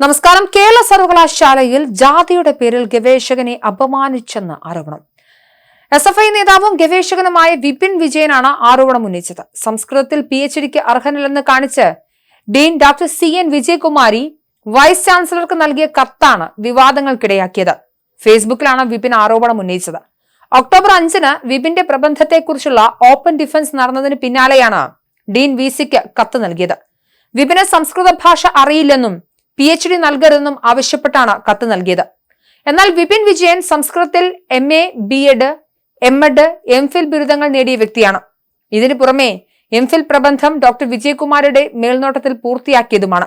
നമസ്കാരം. കേരള സർവകലാശാലയിൽ ജാതിയുടെ പേരിൽ ഗവേഷകനെ അപമാനിച്ചെന്ന് ആരോപണം. എസ് എഫ് ഐ നേതാവും ഗവേഷകനുമായ വിപിൻ വിജയനാണ് ആരോപണം ഉന്നയിച്ചത്. സംസ്കൃതത്തിൽ പി എച്ച് ഡിക്ക് അർഹനല്ലെന്ന് കാണിച്ച് dean doctor C N Vijayakumari vice ചാൻസലർക്ക് നൽകിയ കത്താണ് വിവാദങ്ങൾക്കിടയാക്കിയത്. ഫേസ്ബുക്കിലാണ് വിപിൻ ആരോപണം ഉന്നയിച്ചത്. ഒക്ടോബർ അഞ്ചിന് വിപിന്റെ പ്രബന്ധത്തെക്കുറിച്ചുള്ള ഓപ്പൺ ഡിഫൻസ് നടന്നതിന് പിന്നാലെയാണ് ഡീൻ വി സിക്ക് കത്ത് നൽകിയത്. വിപിന് സംസ്കൃത ഭാഷ അറിയില്ലെന്നും പി എച്ച് ഡി നൽകരുതെന്നും ആവശ്യപ്പെട്ടാണ് കത്ത് നൽകിയത്. എന്നാൽ വിപിൻ വിജയൻ സംസ്കൃതത്തിൽ M A B Ed M Ed M Phil ബിരുദങ്ങൾ നേടിയ വ്യക്തിയാണ്. ഇതിനു പുറമെ എം ഫിൽ പ്രബന്ധം ഡോക്ടർ വിജയകുമാരുടെ മേൽനോട്ടത്തിൽ പൂർത്തിയാക്കിയതുമാണ്.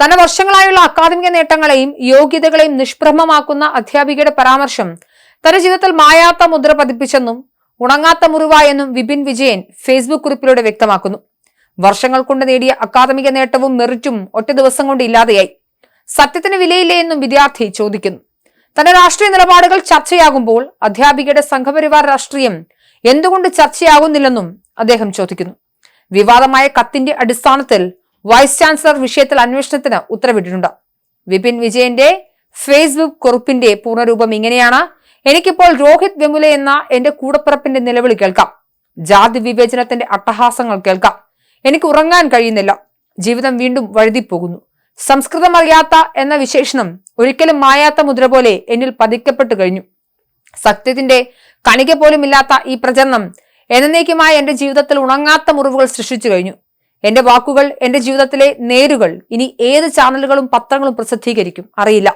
തന്റെ വർഷങ്ങളായുള്ള അക്കാദമിക നേട്ടങ്ങളെയും യോഗ്യതകളെയും നിഷ്പ്രഭമാക്കുന്ന അധ്യാപികയുടെ പരാമർശം തന്റെ ജീവിതത്തിൽ മായാത്ത മുദ്ര പതിപ്പിച്ചെന്നും ഉണങ്ങാത്ത മുറിവായെന്നും വിപിൻ വിജയൻ ഫേസ്ബുക്ക് കുറിപ്പിലൂടെ വ്യക്തമാക്കുന്നു. വർഷങ്ങൾ കൊണ്ട് നേടിയ അക്കാദമിക നേട്ടവും മെറിറ്റും ഒറ്റ ദിവസം കൊണ്ട് ഇല്ലാതെയായി. സത്യത്തിന് വിലയില്ലേ എന്നും വിദ്യാർത്ഥി ചോദിക്കുന്നു. തന്റെ രാഷ്ട്രീയ നിലപാടുകൾ ചർച്ചയാകുമ്പോൾ അധ്യാപികയുടെ സംഘപരിവാർ രാഷ്ട്രീയം എന്തുകൊണ്ട് ചർച്ചയാകുന്നില്ലെന്നും അദ്ദേഹം ചോദിക്കുന്നു. വിവാദമായ കത്തിന്റെ അടിസ്ഥാനത്തിൽ വൈസ് ചാൻസലർ വിഷയത്തിൽ അന്വേഷണത്തിന് ഉത്തരവിട്ടിട്ടുണ്ട്. വിപിൻ വിജയന്റെ ഫേസ്ബുക്ക് കുറിപ്പിന്റെ പൂർണരൂപം ഇങ്ങനെയാണ്. എനിക്കിപ്പോൾ രോഹിത് വെമുല എന്ന എന്റെ കൂടപ്പിറപ്പിന്റെ നിലവിളി കേൾക്കാം. ജാതി വിവേചനത്തിന്റെ അട്ടഹാസങ്ങൾ കേൾക്കാം. എനിക്ക് ഉറങ്ങാൻ കഴിയുന്നില്ല. ജീവിതം വീണ്ടും വഴുതിപ്പോകുന്നു. സംസ്കൃതം അറിയാത്ത എന്ന വിശേഷണം ഒരിക്കലും മായാത്ത മുദ്ര പോലെ എന്നിൽ പതിക്കപ്പെട്ടു കഴിഞ്ഞു. സത്യത്തിന്റെ കണിക പോലും ഇല്ലാത്ത ഈ പ്രചരണം എന്നേക്കുമായി എന്റെ ജീവിതത്തിൽ ഉണങ്ങാത്ത മുറിവുകൾ സൃഷ്ടിച്ചു കഴിഞ്ഞു. എന്റെ വാക്കുകൾ എന്റെ ജീവിതത്തിലെ നേരുകൾ ഇനി ഏത് ചാനലുകളും പത്രങ്ങളും പ്രസിദ്ധീകരിക്കും? അറിയില്ല.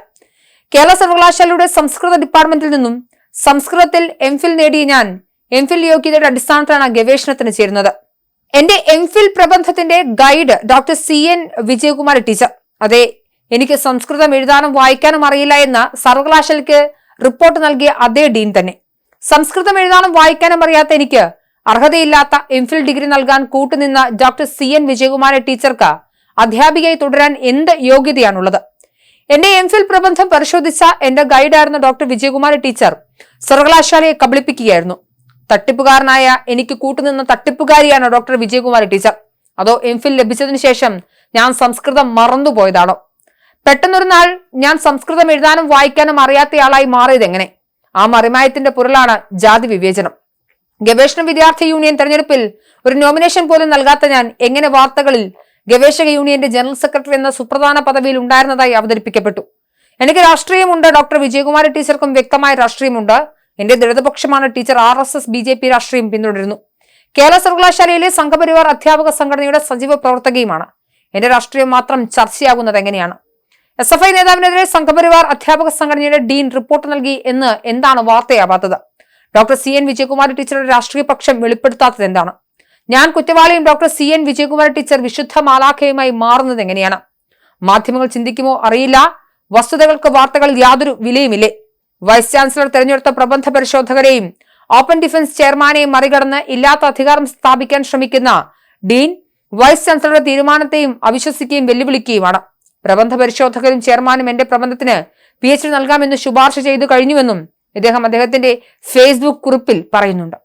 കേരള സർവകലാശാലയുടെ സംസ്കൃത ഡിപ്പാർട്ട്മെന്റിൽ നിന്നും സംസ്കൃതത്തിൽ എംഫിൽ നേടിയ ഞാൻ എംഫിൽ യോഗ്യതയുടെ അടിസ്ഥാനത്തിലാണ് ഗവേഷണത്തിന് ചേരുന്നത്. എന്റെ M Phil പ്രബന്ധത്തിന്റെ guide doctor C N Vijayakumar teacher. അതെ എനിക്ക് സംസ്കൃതം എഴുതാനും വായിക്കാനും അറിയില്ല എന്ന് സർവകലാശാലയ്ക്ക് റിപ്പോർട്ട് നൽകിയ അതേ ഡീൻ തന്നെ. സംസ്കൃതം എഴുതാനും വായിക്കാനും അറിയാത്ത എനിക്ക് അർഹതയില്ലാത്ത എം ഫിൽ ഡിഗ്രി നൽകാൻ കൂട്ടുനിന്ന ഡോക്ടർ സി എൻ വിജയകുമാര ടീച്ചർക്ക് അധ്യാപികയായി തുടരാൻ എന്ത് യോഗ്യതയാണുള്ളത്? എന്റെ എം ഫിൽ പ്രബന്ധം പരിശോധിച്ച എന്റെ ഗൈഡായിരുന്ന ഡോക്ടർ വിജയകുമാര ടീച്ചർ സർവകലാശാലയെ കബളിപ്പിക്കുകയായിരുന്നു. തട്ടിപ്പുകാരനായ എനിക്ക് കൂട്ടുനിന്ന തട്ടിപ്പുകാരിയാണ് ഡോക്ടർ വിജയകുമാർ ടീച്ചർ. അതോ എംഫിൽ ലഭിച്ചതിന് ശേഷം ഞാൻ സംസ്കൃതം മറന്നുപോയതാണോ? പെട്ടെന്നൊരു നാൾ ഞാൻ സംസ്കൃതം എഴുതാനും വായിക്കാനും അറിയാത്തയാളായി മാറിയത് എങ്ങനെ? ആ മറിമായത്തിന്റെ പൊരുളാണ് ജാതി വിവേചനം. ഗവേഷണ വിദ്യാർത്ഥി യൂണിയൻ തെരഞ്ഞെടുപ്പിൽ ഒരു നോമിനേഷൻ പോലും നൽകാത്ത ഞാൻ എങ്ങനെ വാർത്തകളിൽ ഗവേഷക യൂണിയന്റെ ജനറൽ സെക്രട്ടറി എന്ന സുപ്രധാന പദവിയിൽ ഉണ്ടായിരുന്നതായി അവതരിപ്പിക്കപ്പെട്ടു. എനിക്ക് രാഷ്ട്രീയമുണ്ട് ഡോക്ടർ വിജയകുമാരി ടീച്ചർക്കും വ്യക്തമായ രാഷ്ട്രീയമുണ്ട്. എന്റെ ദളിതപക്ഷമാണ് teacher R S S B J P രാഷ്ട്രീയം പിന്തുടരുന്നു. കേരള സർവകലാശാലയിലെ സംഘപരിവാർ അധ്യാപക സംഘടനയുടെ സജീവ പ്രവർത്തകയുമാണ്. എന്റെ രാഷ്ട്രീയം മാത്രം ചർച്ചയാകുന്നത് എങ്ങനെയാണ്? എസ് എഫ് ഐ നേതാവിനെതിരെ സംഘപരിവാർ അധ്യാപക സംഘടനയുടെ ഡീൻ റിപ്പോർട്ട് നൽകി എന്ന് എന്താണ് വാർത്തയാവാത്തത്? ഡോക്ടർ സി എൻ വിജയകുമാർ ടീച്ചറുടെ രാഷ്ട്രീയ പക്ഷം വെളിപ്പെടുത്താത്തത് എന്താണ്? ഞാൻ കുറ്റവാളിയും doctor C N Vijayakumar teacher വിശുദ്ധ മാലാഖയുമായി മാറുന്നത് എങ്ങനെയാണ്? മാധ്യമങ്ങൾ ചിന്തിക്കുമോ അറിയില്ല. വസ്തുതകൾക്ക് വാർത്തകൾ യാതൊരു വിലയുമില്ലേ? വൈസ് ചാൻസലർ തെരഞ്ഞെടുത്ത പ്രബന്ധ പരിശോധകരെയും ഓപ്പൺ ഡിഫൻസ് ചെയർമാനെയും മറികടന്ന് ഇല്ലാത്ത അധികാരം സ്ഥാപിക്കാൻ ശ്രമിക്കുന്ന ഡീൻ വൈസ് ചാൻസലറുടെ തീരുമാനത്തെയും അവിശ്വസിക്കുകയും വെല്ലുവിളിക്കുകയുമാണ് പ്രബന്ധ പരിശോധകരും ചെയർമാനും എന്റെ പ്രബന്ധത്തിന് പി എച്ച് നൽകാമെന്ന് ശുപാർശ ചെയ്തു കഴിഞ്ഞുവെന്നും ഇദ്ദേഹം അദ്ദേഹത്തിന്റെ ഫേസ്ബുക്ക് കുറിപ്പിൽ പറയുന്നുണ്ട്.